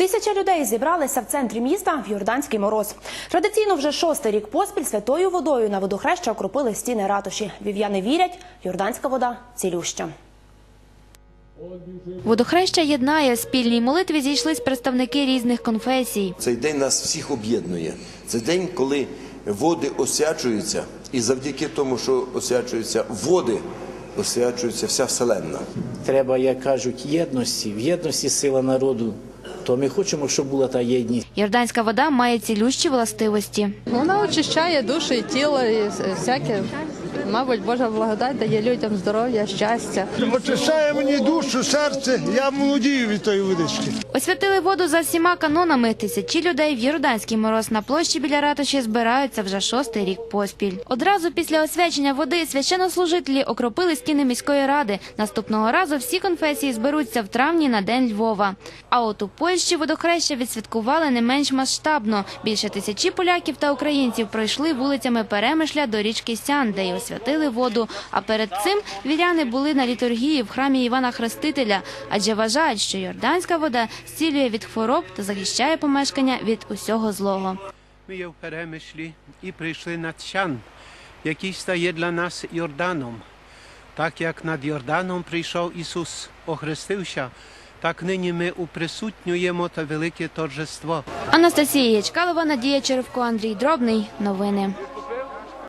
Тисяча людей зібралися в центрі міста в Йорданський мороз. Традиційно вже шостий рік поспіль святою водою на водохреща окропили стіни ратуші. Вів'яни вірять, йорданська вода цілюща. Водохреща єднає. Спільній молитві зійшлись представники різних конфесій. Цей день нас всіх об'єднує. Це день, коли води освячуються, і завдяки тому, що освячуються води, освячується вся вселенна. Треба, як кажуть, єдності. В єдності сила народу. То ми хочемо, щоб була та єдність. Йорданська вода має цілющі властивості. Вона очищає душу і тіло, і всяке. Мабуть, Божа благодать дає людям здоров'я, щастя. Очищає мені душу, серце, я молодію від тої водички. Освятили воду за всіма канонами. Тисячі людей в Йорданський мороз на площі біля ратуші збираються вже шостий рік поспіль. Одразу після освячення води священнослужителі окропили стіни міської ради. Наступного разу всі конфесії зберуться в травні на День Львова. А от у Польщі водохреща відсвяткували не менш масштабно. Більше тисячі поляків та українців пройшли вулицями Перемишля до річки Сян, де й воду. А перед цим віряни були на літургії в храмі Івана Хрестителя, адже вважають, що йорданська вода зцілює від хвороб та захищає помешкання від усього злого. Ми є в перемишлі і прийшли на Тщан, який стає для нас Йорданом. Так як над Йорданом прийшов Ісус, охрестився, так нині ми уприсутнюємо те велике торжество. Анастасія Ячкалова, Надія Черевко, Андрій Дробний. Новини.